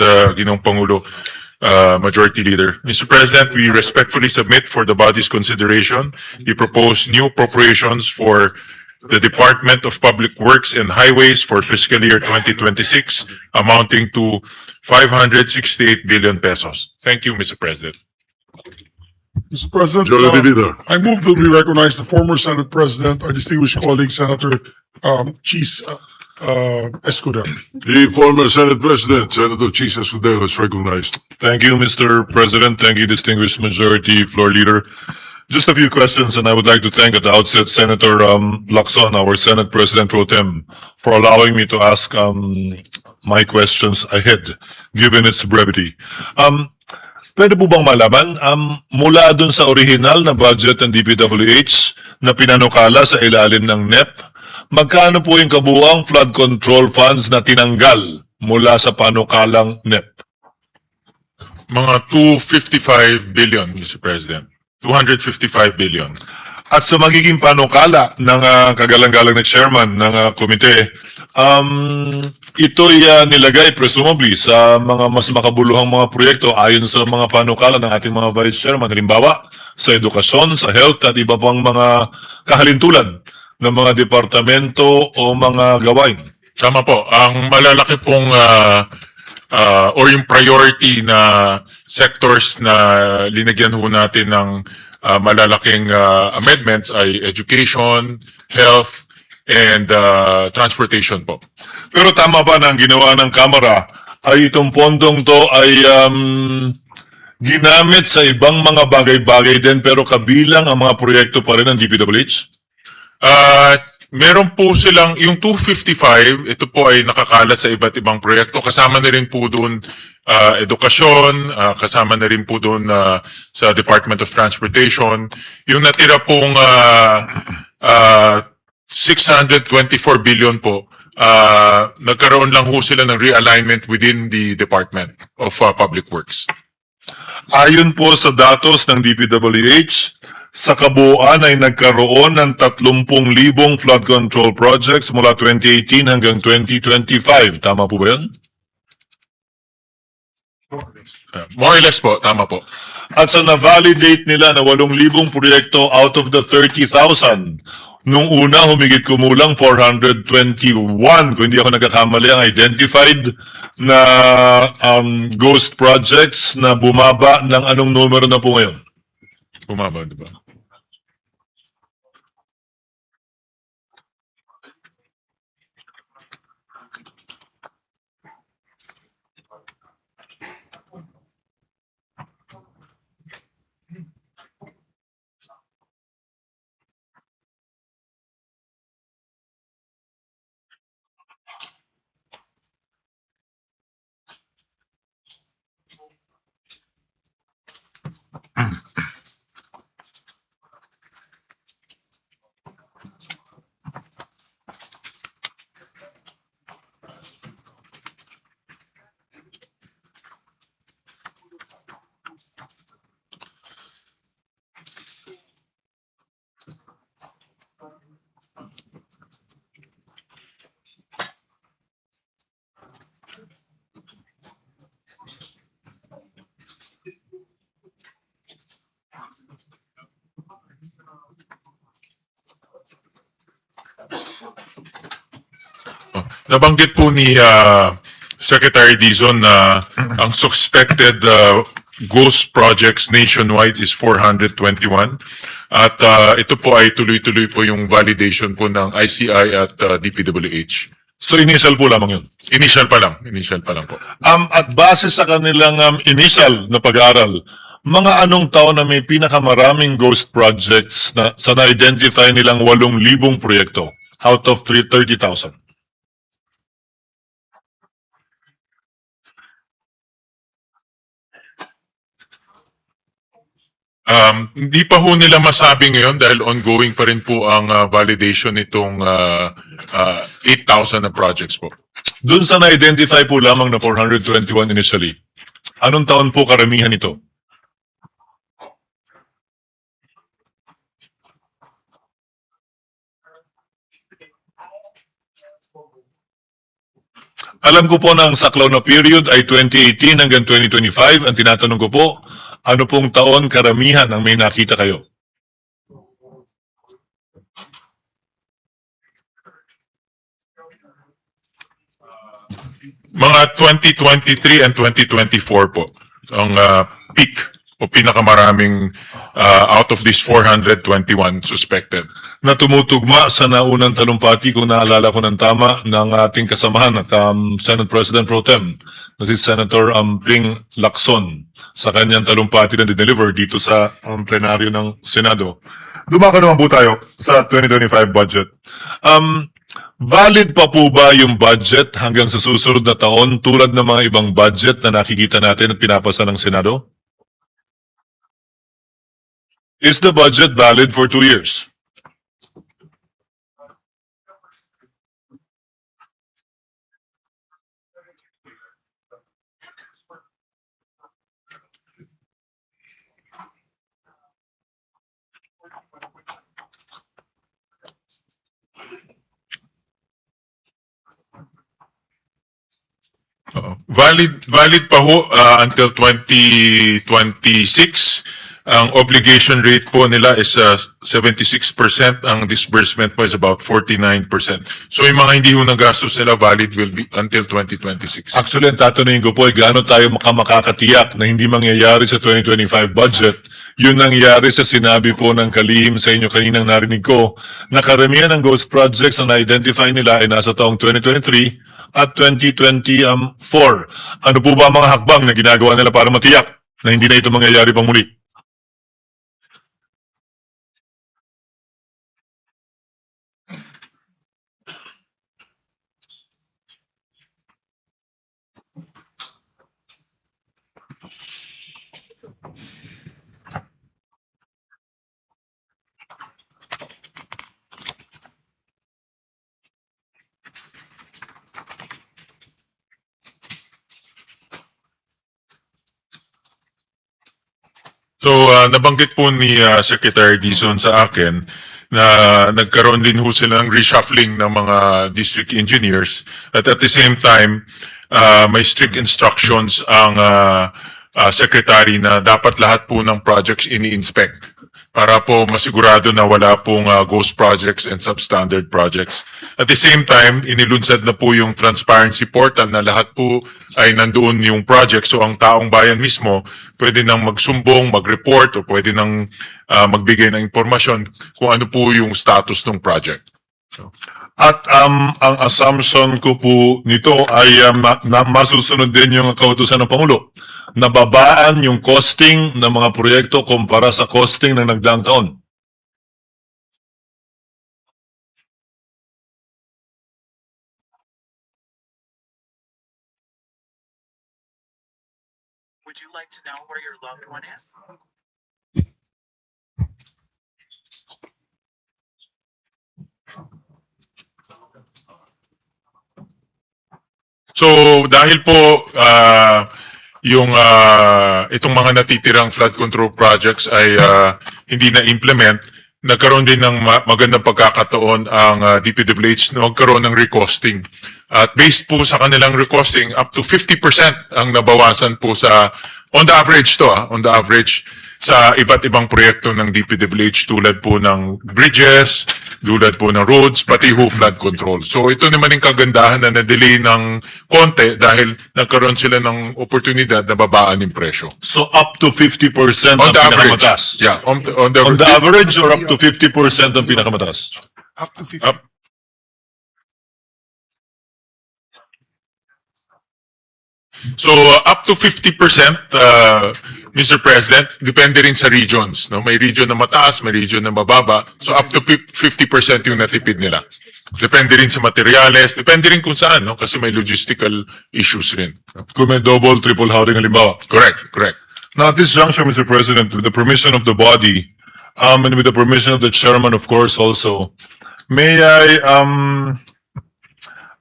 uh, Ginong Pangulo, uh, Majority Leader. Mr. President, we respectfully submit for the body's consideration the proposed new appropriations for the Department of Public Works and Highways for fiscal year 2026 amounting to 568 billion pesos. Thank you, Mr. President. Mr. President, Majority uh, Leader. I move that we recognize the former Senate President, our distinguished colleague, Senator um, Cheese uh, uh, Escudero. The former Senate President, Senator Chisa Sudero is recognized. Thank you, Mr. President. Thank you, distinguished majority floor leader. Just a few questions, and I would like to thank at the outset Senator um, Lacson, our Senate President Pro Tem, for allowing me to ask um, my questions ahead, given its brevity. Um, pwede po bang malaman, um, mula dun sa original na budget ng DPWH na pinanukala sa ilalim ng NEP, magkano po yung kabuang flood control funds na tinanggal mula sa panukalang NEP? Mga 255 billion, Mr. President. 255 billion. At sa magiging panukala ng ah, kagalang-galang na chairman ng ah, komite, um, ito'y ah, nilagay presumably sa mga mas makabuluhang mga proyekto ayon sa mga panukala ng ating mga vice chairman. Halimbawa, sa edukasyon, sa health at iba pang mga kahalintulad ng mga departamento o mga gawain. Tama po. Ang malalaki pong ah, ah, or yung priority na sectors na linagyan ho natin ng ah, malalaking ah, amendments ay education, health, and ah, transportation po. Pero tama ba na ang ginawa ng Kamara ay itong pondong to ay um, ginamit sa ibang mga bagay-bagay din pero kabilang ang mga proyekto pa rin ng DPWH? Ah, meron po silang, yung 255, ito po ay nakakalat sa iba't ibang proyekto. Kasama na rin po doon ah, edukasyon, ah, kasama na rin po doon ah, sa Department of Transportation. Yung natira pong ah, ah, 624 billion po, ah, nagkaroon lang ho sila ng realignment within the Department of ah, Public Works. Ayon po sa datos ng DPWH, sa kabuuan ay nagkaroon ng 30,000 flood control projects mula 2018 hanggang 2025. Tama po ba yun? Ah, more or less po, tama po. At sa na-validate nila na 8,000 proyekto out of the 30,000, nung una humigit kumulang 421, kung hindi ako nagkakamali, ang identified na um, ghost projects na bumaba ng anong numero na po ngayon? Bumaba, di ba? Nabanggit po ni ah, Secretary Dizon na ang suspected ah, ghost projects nationwide is 421. At ah, ito po ay tuloy-tuloy po yung validation po ng ICI at ah, DPWH. So initial po lamang yun. Initial pa lang, initial pa lang po. Um, at base sa kanilang um, initial na pag-aaral, mga anong taon na may pinakamaraming ghost projects na sa na-identify nilang 8,000 proyekto out of 330,000? Um, hindi pa ho nila masabi ngayon dahil ongoing pa rin po ang ah, validation nitong ah, ah, 8,000 na projects po. Doon sa na-identify po lamang na 421 initially, anong taon po karamihan ito? Alam ko po na ang saklaw na period ay 2018 hanggang 2025. Ang tinatanong ko po, ano pong taon karamihan ang may nakita kayo? Mga 2023 and 2024 po ang ah, peak o pinakamaraming ah, out of this 421 suspected. na tumutugma sa naunang talumpati kung naalala ko ng tama ng ating kasamahan at um, Senate President Pro Tem na si Senator um, Ping Lacson sa kanyang talumpati na deliver dito sa um, plenaryo ng Senado. Dumako naman po tayo sa 2025 budget. Um, valid pa po ba yung budget hanggang sa susunod na taon tulad ng mga ibang budget na nakikita natin at pinapasa ng Senado? Is the budget valid for two years? Valid valid pa ho ah, until 2026. Ang obligation rate po nila is ah, 76%, ang disbursement po is about 49%. So yung mga hindi ho nagastos nila valid will be until 2026. Actually, ang tatanungin ko po ay gaano tayo makamakakatiyak na hindi mangyayari sa 2025 budget. Yun nangyari sa sinabi po ng kalihim sa inyo kaninang narinig ko na karamihan ng ghost projects na na-identify nila ay nasa taong 2023 at 2024. Ano po ba mga hakbang na ginagawa nila para matiyak na hindi na ito mangyayari pang muli? Ah, nabanggit po ni ah, Secretary Dizon sa akin na nagkaroon din ho sila ng reshuffling ng mga district engineers at at the same time ah, may strict instructions ang ah, ah, secretary na dapat lahat po ng projects ini-inspect para po masigurado na wala pong ah, ghost projects and substandard projects. At the same time, inilunsad na po yung transparency portal na lahat po ay nandoon yung project. So ang taong bayan mismo pwede nang magsumbong, mag-report o pwede nang ah, magbigay ng impormasyon kung ano po yung status ng project. At um, ang assumption ko po nito ay um, na, na masusunod din yung kautusan ng Pangulo. Nababaan yung costing ng mga proyekto kumpara sa costing ng nagdaang taon. Would you like to know where your loved one is? So dahil po ah, yung ah, itong mga natitirang flood control projects ay ah, hindi na implement, nagkaroon din ng ma- magandang pagkakataon ang ah, DPWH na magkaroon ng recosting. At based po sa kanilang recosting, up to 50% ang nabawasan po sa, on the average to ah, on the average, sa iba't ibang proyekto ng DPWH tulad po ng bridges, tulad po ng roads, pati ho flood control. So ito naman yung kagandahan na na-delay ng konti dahil nagkaroon sila ng oportunidad na babaan yung presyo. So up to 50% On ang the average. pinakamataas. Yeah, on the, on the, On the average or up to 50% ang pinakamataas? Up to fifty. Up. So uh, up to 50% uh, Mr. President, depende rin sa regions, no? May region na mataas, may region na mababa. So up to fif- 50% yung natipid nila. Depende rin sa materials, depende rin kung saan, no? Kasi may logistical issues rin. Kung may double, triple housing halimbawa. Correct, correct. Now, at this juncture, Mr. President, with the permission of the body, um, and with the permission of the chairman, of course, also, may I, um,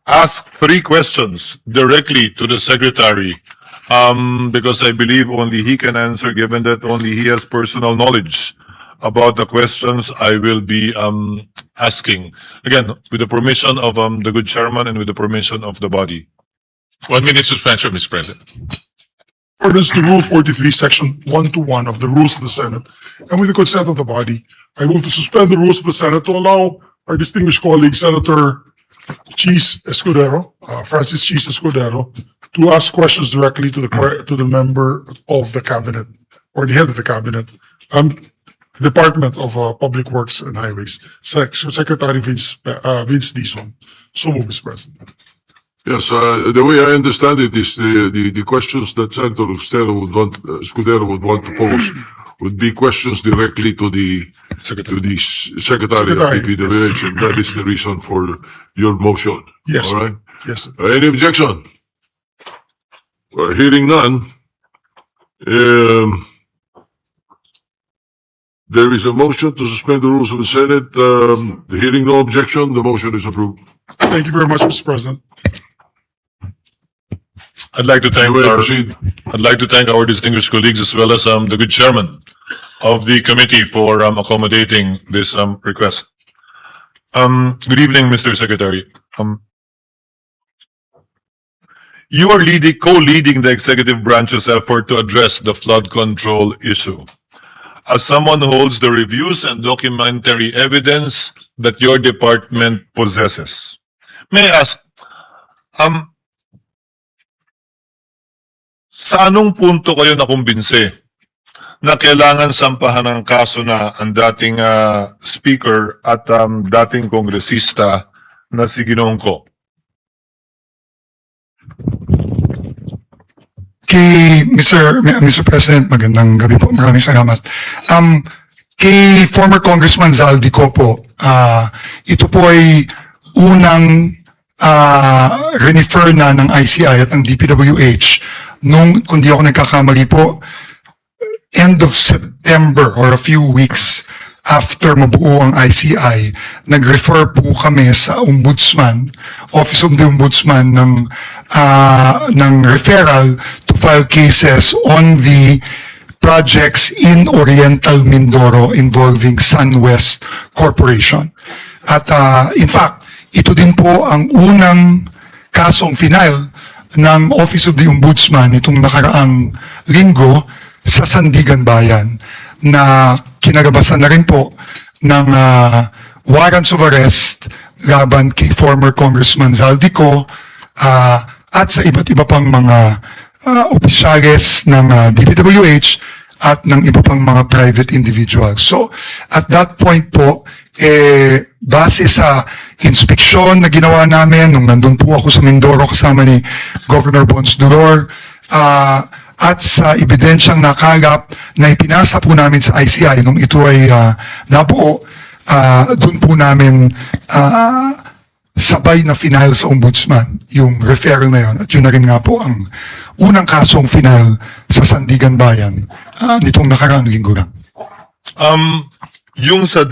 ask three questions directly to the secretary? Um, because I believe only he can answer, given that only he has personal knowledge about the questions I will be, um, asking. Again, with the permission of, um, the good chairman and with the permission of the body. One minute suspension, Mr. President. Ordinance to Rule forty-three, Section one to one of the Rules of the Senate, and with the consent of the body, I move to suspend the rules of the Senate to allow our distinguished colleague, Senator Cheese Escudero, uh, Francis Cheese Escudero, to ask questions directly to the, to the member of the cabinet, or the head of the cabinet, um, Department of, uh, Public Works and Highways, Sec- Secretary Vince, uh, Vince Dizon. So move, Mr. President. Yes, uh, the way I understand it is the, the, the questions that Senator Scudero would want, uh, Scudero would want to pose would be questions directly to the, to the s- Secretary of Secretary, PPWH, and that is the reason for your motion. Yes, All right? Yes, sir. Any objection? We're hearing none. Um, there is a motion to suspend the rules of the Senate. Um, hearing no objection, the motion is approved. Thank you very much, Mr. President. I'd like to thank our. I'd like to thank our distinguished colleagues as well as, um, the good chairman of the committee for, um, accommodating this, um, request. Um, good evening, Mr. Secretary. Um, you are leading, co-leading the executive branch's effort to address the flood control issue. As someone who holds the reviews and documentary evidence that your department possesses, may I ask, um, sa anong punto kayo nakumbinse na kailangan sampahan ng kaso na ang dating ah, speaker at um, dating kongresista na si Ginoong Ko? Kay Mr. Mr. President, magandang gabi po. Maraming salamat. Um, kay former Congressman Zaldico po, ah, ito po ay unang ah, refer na ng ICI at ng DPWH nung, kung di ako nagkakamali po, end of September or a few weeks after mabuo ang ICI, nag-refer po kami sa Ombudsman, Office of the Ombudsman ng, ah, ng referral to file cases on the projects in Oriental Mindoro involving SunWest Corporation. At ah, in fact, ito din po ang unang kasong final ng Office of the Ombudsman itong nakaraang linggo sa Sandigan Bayan na kinagabasan na rin po ng ah, warrants of arrest laban kay former Congressman Zaldico ah, at sa iba't iba pang mga ah, opisyales ng ah, DPWH at ng iba pang mga private individuals. So, at that point po, eh, base sa inspeksyon na ginawa namin nung nandun po ako sa Mindoro kasama ni Governor Bons Duror, ah, at sa ebidensyang nakalap na ipinasa po namin sa ICI nung ito ay ah, nabuo, ah, doon po namin ah, sabay na final sa ombudsman, yung referral na yun. At yun na rin nga po ang unang kasong final sa Sandigan Bayan ah, nitong nakaraang linggo lang. Um, yung sa